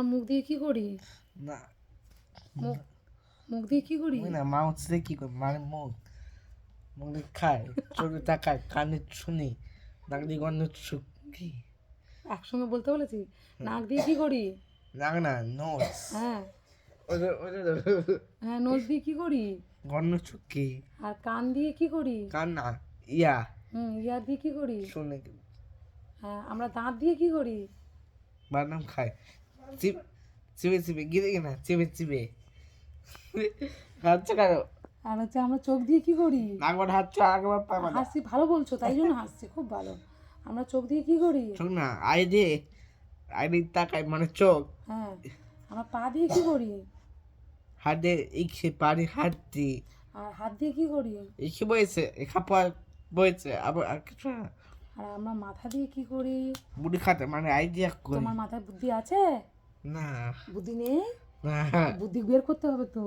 আমরা মুখ দিয়ে কি করি? না। মুখ মুখ দিয়ে কি করি? না মাউথ দিয়ে কি করি? মানে মুখ। মুখ দিয়ে খায় চোখে তাকায় কানে শুনি নাক দিয়ে গন্ধ শুকি একসঙ্গে বলতে বলেছি? নাক দিয়ে কি করি? নাক না নোজ। হ্যাঁ। হ্যাঁ নোজ দিয়ে কি করি? গন্ধ শুকি আর কান দিয়ে কি করি? কান না ইয়া। হুম ইয়ার দিয়ে কি করি? শুনে। হ্যাঁ আমরা দাঁত দিয়ে কি করি? বাদাম খায়। চিপে চিপে গিরে কিনা চিপে চিপে। হাতছে কারও আর হচ্ছে আমরা চোখ দিয়ে কি করি? একবার হাতছে একবার পা হাসছি ভালো বলছো তাই জন্য হাসছি খুব ভালো। আমরা চোখ দিয়ে কি করি? শোন না আই দিয়ে আই দিয়ে তাকায় মানে চোখ। হ্যাঁ আমরা পা দিয়ে কি করি? হাত দিয়ে ইচ্ছে পারি হাত দিয়ে আর হাত দিয়ে কি করি? ইচ্ছে বয়েছে খাপা বয়েছে আবার আর কিছু আর আমরা মাথা দিয়ে কি করি? বুড়ি খাতে মানে আইডিয়া করি। তোমার মাথায় বুদ্ধি আছে? না। বুদ্ধি নেই? না। বুদ্ধি বের করতে হবে তো।